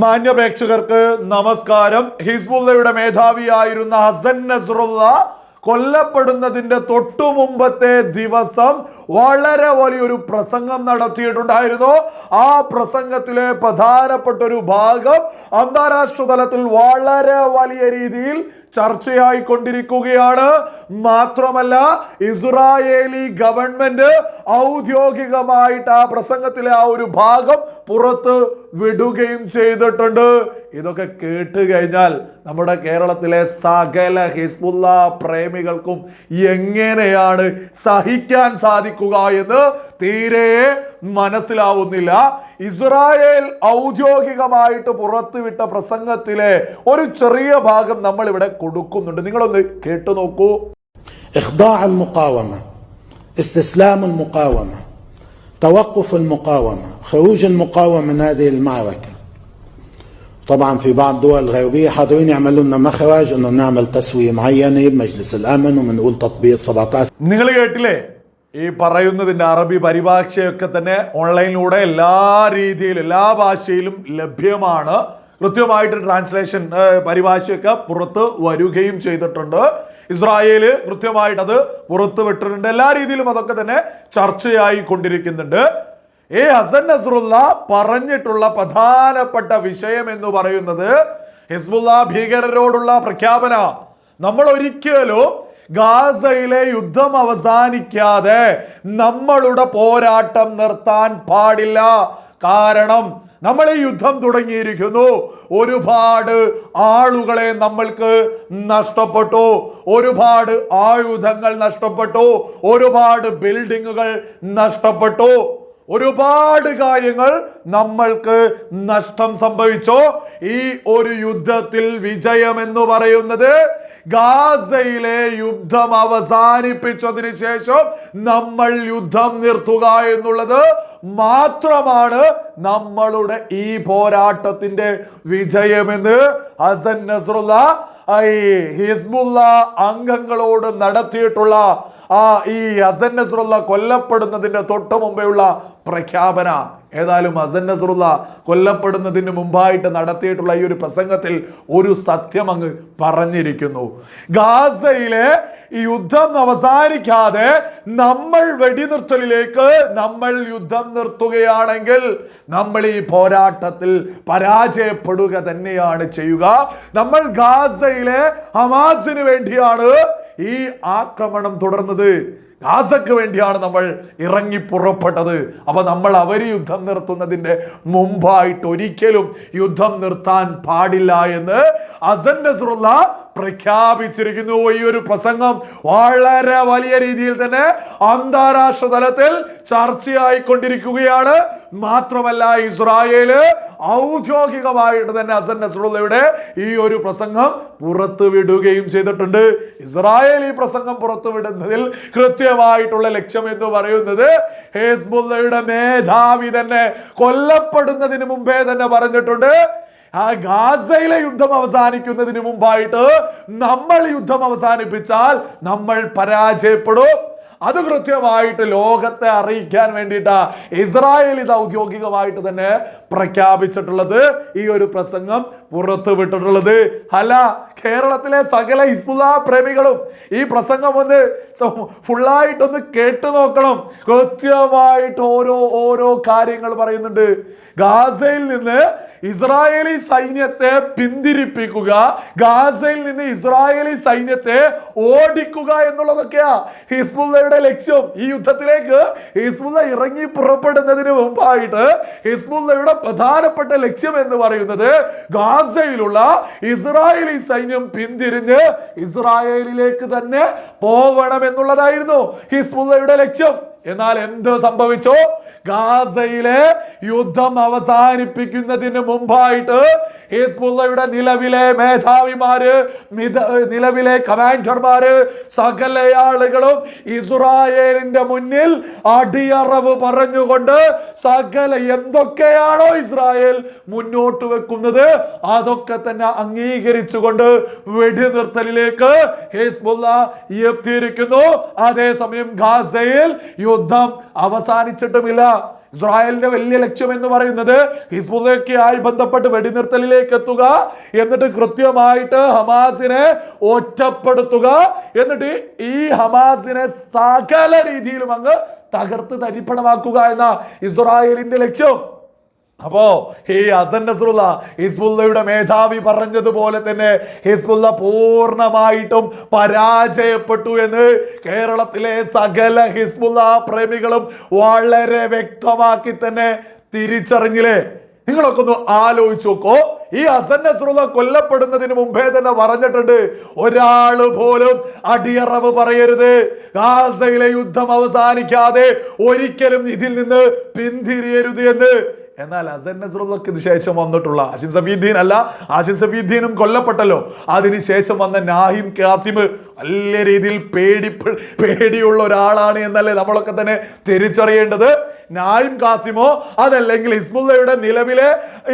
മാന്യ പ്രേക്ഷകർക്ക് നമസ്കാരം. ഹിസ്ബുല്ലയുടെ മേധാവിയായിരുന്ന ഹസൻ നസറുള്ള കൊല്ലപ്പെടുന്നതിന്റെ തൊട്ടു മുമ്പത്തെ ദിവസം വളരെ വലിയൊരു പ്രസംഗം നടത്തിയിട്ടുണ്ടായിരുന്നു. ആ പ്രസംഗത്തിലെ പ്രധാനപ്പെട്ട ഒരു ഭാഗം അന്താരാഷ്ട്ര തലത്തിൽ വളരെ വലിയ രീതിയിൽ ചർച്ചയായി കൊണ്ടിരിക്കുകയാണ് മാത്രമല്ല ഇസ്രായേലി ഗവൺമെന്റ് ഔദ്യോഗികമായിട്ട് ആ പ്രസംഗത്തിലെ ആ ഒരു ഭാഗം പുറത്ത് വിടുകയും ചെയ്തിട്ടുണ്ട്. ഇതൊക്കെ കേട്ട് കഴിഞ്ഞാൽ നമ്മുടെ കേരളത്തിലെ സകല ഹിസ്ബുല്ല പ്രേമികൾക്കും എങ്ങനെയാണ് സഹിക്കാൻ സാധിക്കുക എന്ന് തീരെ മനസ്സിലാവുന്നില്ല. ഇസ്രായേൽ ഔദ്യോഗികമായിട്ട് പുറത്തുവിട്ട പ്രസംഗത്തിലെ ഒരു ചെറിയ ഭാഗം നമ്മൾ ഇവിടെ കൊടുക്കുന്നുണ്ട്. നിങ്ങളൊന്ന് കേട്ടു നോക്കൂ. توقف المقاومة خروج المقاومة من هذه المعركة طبعا في بعض الدول الغربية حاضرين يعملوا لنا مخرج انه نعمل تسوية معينة بمجلس الامن وبنقول تطبيق 17 നിങ്ങൾ കേട്ടില്ലേ ഈ പറയുന്നതിന്റെ അറബി പരിഭാഷയൊക്കെ തന്നെ ഓൺലൈനിലൂടെ എല്ലാ രീതിയിലും എല്ലാ ഭാഷയിലും ലഭ്യമാണ് കൃത്യമായിട്ട് ട്രാൻസ്ലേഷൻ ഏഹ്, പരിഭാഷയൊക്കെ പുറത്ത് വരികയും ചെയ്തിട്ടുണ്ട് ഇസ്രായേൽ കൃത്യമായിട്ട് അത് പുറത്തു വിട്ടിട്ടുണ്ട്. എല്ലാ രീതിയിലും അതൊക്കെ തന്നെ ചർച്ചയായി കൊണ്ടിരിക്കുന്നുണ്ട്. ഏ ഹസൻ നസറുല്ല പറഞ്ഞിട്ടുള്ള പ്രധാനപ്പെട്ട വിഷയം എന്ന് പറയുന്നത് ഹിസ്ബുല്ല ഭീകരരോടുള്ള പ്രഖ്യാപന. നമ്മൾ ഒരിക്കലും ഗാസയിലെ യുദ്ധം അവസാനിക്കാതെ നമ്മളുടെ പോരാട്ടം നിർത്താൻ പാടില്ല. കാരണം നമ്മൾ ഈ യുദ്ധം തുടങ്ങിയിരിക്കുന്നു. ഒരുപാട് ആളുകളെ നമ്മൾക്ക് നഷ്ടപ്പെട്ടു. ഒരുപാട് ആയുധങ്ങൾ നഷ്ടപ്പെട്ടു. ഒരുപാട് ബിൽഡിങ്ങുകൾ നഷ്ടപ്പെട്ടു. ഒരുപാട് കാര്യങ്ങൾ നമ്മൾക്ക് നഷ്ടം സംഭവിച്ചോ. ഈ ഒരു യുദ്ധത്തിൽ വിജയം എന്ന് പറയുന്നത് ഗാസയിലെ യുദ്ധം അവസാനിപ്പിച്ചതിന് ശേഷം നമ്മൾ യുദ്ധം നിർത്തുക എന്നുള്ളത് മാത്രമാണ് നമ്മളുടെ ഈ പോരാട്ടത്തിന്റെ വിജയമെന്ന് ഹസൻ നസറുല്ല ഹിസ്ബുല്ല അംഗങ്ങളോട് നടത്തിയിട്ടുള്ള ആ ഈ അസൻ നസറുള്ള കൊല്ലപ്പെടുന്നതിന്റെ തൊട്ട് മുമ്പെയുള്ള പ്രഖ്യാപന. ഏതായാലും അസൻ നസറുള്ള കൊല്ലപ്പെടുന്നതിന് മുമ്പായിട്ട് നടത്തിയിട്ടുള്ള ഈ ഒരു പ്രസംഗത്തിൽ ഒരു സത്യം അങ്ങ് പറഞ്ഞിരിക്കുന്നു. ഗാസയിലെ യുദ്ധം അവസാനിക്കാതെ നമ്മൾ വെടിനിർത്തലിലേക്ക് നമ്മൾ യുദ്ധം നിർത്തുകയാണെങ്കിൽ നമ്മൾ ഈ പോരാട്ടത്തിൽ പരാജയപ്പെടുക തന്നെയാണ് ചെയ്യുക. നമ്മൾ ഗാസയിലെ ഹമാസിന് വേണ്ടിയാണ് ഈ ആക്രമണം തുടർന്നത് ഗാസക്ക് വേണ്ടിയാണ് നമ്മൾ ഇറങ്ങി പുറപ്പെട്ടത്. അപ്പൊ നമ്മൾ അവർ യുദ്ധം നിർത്തുന്നതിന്റെ മുമ്പായിട്ട് ഒരിക്കലും യുദ്ധം നിർത്താൻ പാടില്ല എന്ന് അസൻ നസ്രുള്ള പ്രഖ്യാപിച്ചിരിക്കുന്നു ഈ ഒരു പ്രസംഗം. വളരെ വലിയ രീതിയിൽ തന്നെ അന്താരാഷ്ട്ര തലത്തിൽ ചർച്ചയായിക്കൊണ്ടിരിക്കുകയാണ്. മാത്രമല്ല ഇസ്രായേൽ ഔദ്യോഗികമായിട്ട് തന്നെ അസൻ നസറുള്ളയുടെ ഈ ഒരു പ്രസംഗം പുറത്തുവിടുകയും ചെയ്തിട്ടുണ്ട്. ഇസ്രായേൽ ഈ പ്രസംഗം പുറത്തുവിടുന്നതിൽ കൃത്യമായിട്ടുള്ള ലക്ഷ്യം എന്ന് പറയുന്നത് ഹേസ്ബുള്ളയുടെ മേധാവി തന്നെ കൊല്ലപ്പെടുന്നതിന് മുമ്പേ തന്നെ പറഞ്ഞിട്ടുണ്ട്. ആ ഗാസയിലെ യുദ്ധം അവസാനിക്കുന്നതിന് മുമ്പായിട്ട് നമ്മൾ യുദ്ധം അവസാനിപ്പിച്ചാൽ നമ്മൾ പരാജയപ്പെടും. അത് കൃത്യമായിട്ട് ലോകത്തെ അറിയിക്കാൻ വേണ്ടിയിട്ടാ ഇസ്രായേൽ ഇത് ഔദ്യോഗികമായിട്ട് തന്നെ പ്രഖ്യാപിച്ചിട്ടുള്ളത് ഈ ഒരു പ്രസംഗം പുറത്തുവിട്ടിട്ടുള്ളത് അല്ല കേരളത്തിലെ സകല ഹിസ്ബുല്ല പ്രേമികളും ഈ പ്രസംഗം ഒന്ന് ഫുള്ളായിട്ടൊന്ന് കേട്ടു നോക്കണം. കൃത്യമായിട്ട് ഓരോ ഓരോ കാര്യങ്ങൾ പറയുന്നുണ്ട്. ഗാസയിൽ നിന്ന് ഇസ്രായേലി സൈന്യത്തെ പിന്തിരിപ്പിക്കുക ഗാസയിൽ നിന്ന് ഇസ്രായേലി സൈന്യത്തെ ഓടിക്കുക എന്നുള്ളതൊക്കെയാ ഹിസ്ബുള്ളയുടെ ലക്ഷ്യം ഈ യുദ്ധത്തിലേക്ക് ഹിസ്ബുല്ല ഇറങ്ങി പുറപ്പെടുന്നതിന് മുമ്പായിട്ട് ഹിസ്ബുല്ലയുടെ പ്രധാനപ്പെട്ട ലക്ഷ്യം എന്ന് പറയുന്നത് ഗാസയിലുള്ള ഇസ്രായേലി സൈന്യം പിന്തിരിഞ്ഞ് ഇസ്രായേലിലേക്ക് തന്നെ പോവണം എന്നുള്ളതായിരുന്നു ഹിസ്ബുള്ളയുടെ ലക്ഷ്യം. എന്നാൽ എന്ത് സംഭവിച്ചു? ഗാസയിലെ യുദ്ധം അവസാനിപ്പിക്കുന്നതിന് മുമ്പായിട്ട് ഹിസ്ബുള്ളയുടെ നിലവിലെ മേധാവിമാര് നിലവിലെ കമാൻഡർമാര് സകല ആളുകളും ഇസ്രായേലിന്റെ മുന്നിൽ അടിയറവ് പറഞ്ഞുകൊണ്ട് സകല എന്തൊക്കെയാണോ ഇസ്രായേൽ മുന്നോട്ട് വെക്കുന്നത് അതൊക്കെ തന്നെ അംഗീകരിച്ചുകൊണ്ട് വെടിനിർത്തലിലേക്ക് ഹിസ്ബുള്ള എത്തിയിരിക്കുന്നു. അതേസമയം ഗാസയിൽ യുദ്ധം അവസാനിച്ചിട്ടുമില്ല. ഇസ്രായേലിന്റെ വലിയ ലക്ഷ്യം എന്ന് പറയുന്നത് ഹിസ്ബുള്ളയൊക്കെയായി ബന്ധപ്പെട്ട് വെടിനിർത്തലിലേക്ക് എത്തുക എന്നിട്ട് കൃത്യമായിട്ട് ഹമാസിനെ ഒറ്റപ്പെടുത്തുക എന്നിട്ട് ഈ ഹമാസിനെ സകല രീതിയിലും അങ്ങ് തകർത്ത് തരിപ്പണമാക്കുക എന്ന ഇസ്രായേലിന്റെ ലക്ഷ്യം. അപ്പോ ഈ അസൻ നസ്രുള്ള ഹിസ്ബുല്ലയുടെ മേധാവി പറഞ്ഞതുപോലെ തന്നെ ഹിസ്ബുല്ല പൂർണമായിട്ടും പരാജയപ്പെട്ടു എന്ന് കേരളത്തിലെ സകല ഹിസ്ബുല്ല പ്രേമികളും വളരെ വ്യക്തമാക്കി തന്നെ തിരിച്ചറിഞ്ഞില്ലേ? നിങ്ങളൊക്കെ ഒന്ന് ആലോചിച്ച് നോക്കോ. ഈ അസൻ നസ്രുള്ള കൊല്ലപ്പെടുന്നതിന് മുമ്പേ തന്നെ പറഞ്ഞിട്ടുണ്ട് ഒരാൾ പോലും അടിയറവ് പറയരുത്. ഗാസയിലെ യുദ്ധം അവസാനിക്കാതെ ഒരിക്കലും ഇതിൽ നിന്ന് പിന്തിരിയരുത് എന്ന്. എന്നാൽ അസൻ നസ്രുള്ളക്ക് ഇത് ശേഷം വന്നിട്ടുള്ള ആശിം സഫീദ്ദീൻ അല്ല ആശിം സഫീദ്ദീനും കൊല്ലപ്പെട്ടല്ലോ. അതിനുശേഷം വന്ന നാഹിം കാസിം വലിയ രീതിയിൽ പേടി പേടിയുള്ള ഒരാളാണ് എന്നല്ലേ നമ്മളൊക്കെ തന്നെ തിരിച്ചറിയേണ്ടത്. നായിം കാസിമോ അതല്ലെങ്കിൽ ഹിസ്ബുല്ലയുടെ നിലവിലെ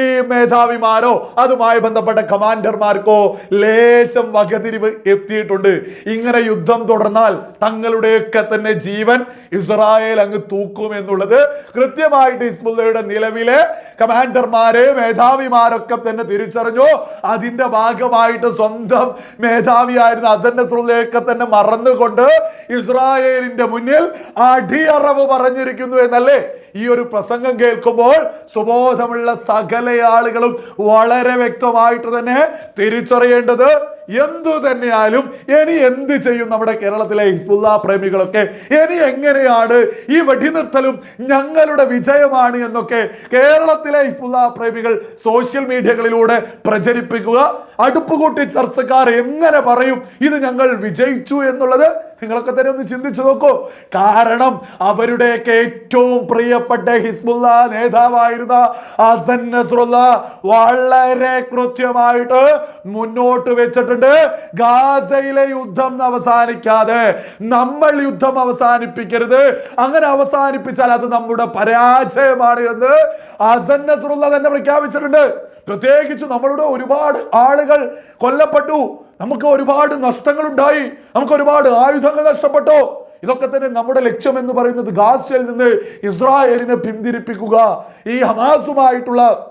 ഈ മേധാവിമാരോ അതുമായി ബന്ധപ്പെട്ട കമാൻഡർമാർക്കോ ലേശം വകതിരിവ് എത്തിയിട്ടുണ്ട്. ഇങ്ങനെ യുദ്ധം തുടർന്നാൽ തങ്ങളുടെയൊക്കെ തന്നെ ജീവൻ ഇസ്രായേൽ അങ്ങ് തൂക്കും എന്നുള്ളത് കൃത്യമായിട്ട് ഹിസ്ബുല്ലയുടെ നിലവിലെ കമാൻഡർമാരെ മേധാവിമാരൊക്കെ തന്നെ തിരിച്ചറിഞ്ഞു. അതിന്റെ ഭാഗമായിട്ട് സ്വന്തം മേധാവിയായിരുന്ന അസൻ നസ്രുള്ളയൊക്കെ തന്നെ മറന്നുകൊണ്ട് ഇസ്രായേലിന്റെ മുന്നിൽ അടിയറവ് പറഞ്ഞിരിക്കുന്നു എന്നല്ലേ? ഈ ഒരു പ്രസംഗം കേൾക്കുമ്പോൾ സുബോധമുള്ള സകല ആളുകളും വളരെ വ്യക്തമായിട്ട് തന്നെ തിരിച്ചറിയേണ്ടത് എന്തു തന്നെയായാലും ഇനി എന്ത് ചെയ്യും നമ്മുടെ കേരളത്തിലെ ഹിസ്ബുല്ല പ്രേമികളൊക്കെ? ഇനി എങ്ങനെയാണ് ഈ വെടിനിർത്തലും ഞങ്ങളുടെ വിജയമാണ് എന്നൊക്കെ കേരളത്തിലെ ഹിസ്ബുല്ല പ്രേമികൾ സോഷ്യൽ മീഡിയകളിലൂടെ പ്രചരിപ്പിക്കുക? അടുപ്പുകൂട്ടി ചർച്ചക്കാർ എങ്ങനെ പറയും ഇത് ഞങ്ങൾ വിജയിച്ചു എന്നുള്ളത്? നിങ്ങളൊക്കെ തന്നെ ഒന്ന് ചിന്തിച്ചു നോക്കൂ. കാരണം അവരുടെയൊക്കെ ഏറ്റവും പ്രിയപ്പെട്ട ഹിസ്ബുല്ല നേതാവായിരുന്ന അസൻ നസ്രുല്ല വളരെ കൃത്യമായിട്ട് മുന്നോട്ട് വെച്ചിട്ടുണ്ട്. ഗാസയിലെ യുദ്ധം അവസാനിക്കാതെ നമ്മൾ യുദ്ധം അവസാനിപ്പിക്കരുത്. അങ്ങനെ അവസാനിപ്പിച്ചാൽ അത് നമ്മുടെ പരാജയമാണ് എന്ന് ഹസൻ നസ്രുല്ല തന്നെ പ്രഖ്യാപിച്ചിട്ടുണ്ട്. പ്രത്യേകിച്ച് നമ്മളുടെ ഒരുപാട് ആളുകൾ കൊല്ലപ്പെട്ടു. നമുക്ക് ഒരുപാട് നഷ്ടങ്ങൾ ഉണ്ടായി നമുക്ക് ഒരുപാട് ആയുധങ്ങൾ നഷ്ടപ്പെട്ടു? ഇതൊക്കെ തന്നെ നമ്മുടെ ലക്ഷ്യം എന്ന് പറയുന്നത് ഗാസയിൽ നിന്ന് ഇസ്രായേലിനെ പിന്തിരിപ്പിക്കുക. ഈ ഹമാസുമായിട്ടുള്ള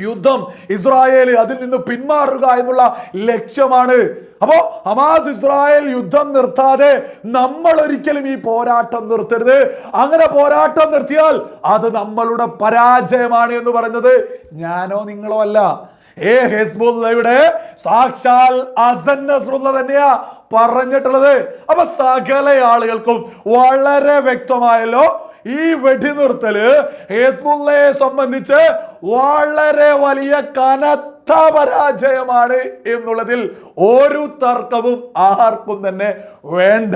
യുദ്ധം ഇസ്രായേൽ അതിൽ നിന്ന് പിന്മാറുക എന്നുള്ള ലക്ഷ്യമാണ്. അപ്പോ ഹമാസ് ഇസ്രായേൽ യുദ്ധം നിർത്താതെ നമ്മൾ ഒരിക്കലും ഈ പോരാട്ടം നിർത്തരുത്. അങ്ങനെ പോരാട്ടം നിർത്തിയാൽ അത് നമ്മളുടെ പരാജയമാണ് എന്ന് പറയുന്നത്. ഞാനോ നിങ്ങളോ അല്ല. ഏ സാക്ഷാൽ അസൻ നസ്രുല്ല തന്നെയാ പറഞ്ഞിട്ടുള്ളത്. അപ്പൊ സകല ആളുകൾക്കും വളരെ വ്യക്തമായല്ലോ ഈ വെടിനിർത്തൽ ഹേസ്ബുള്ളയെ സംബന്ധിച്ച് വളരെ വലിയ കനത്ത പരാജയമാണ് എന്നുള്ളതിൽ ഒരു തർക്കവും ആർക്കും തന്നെ വേണ്ട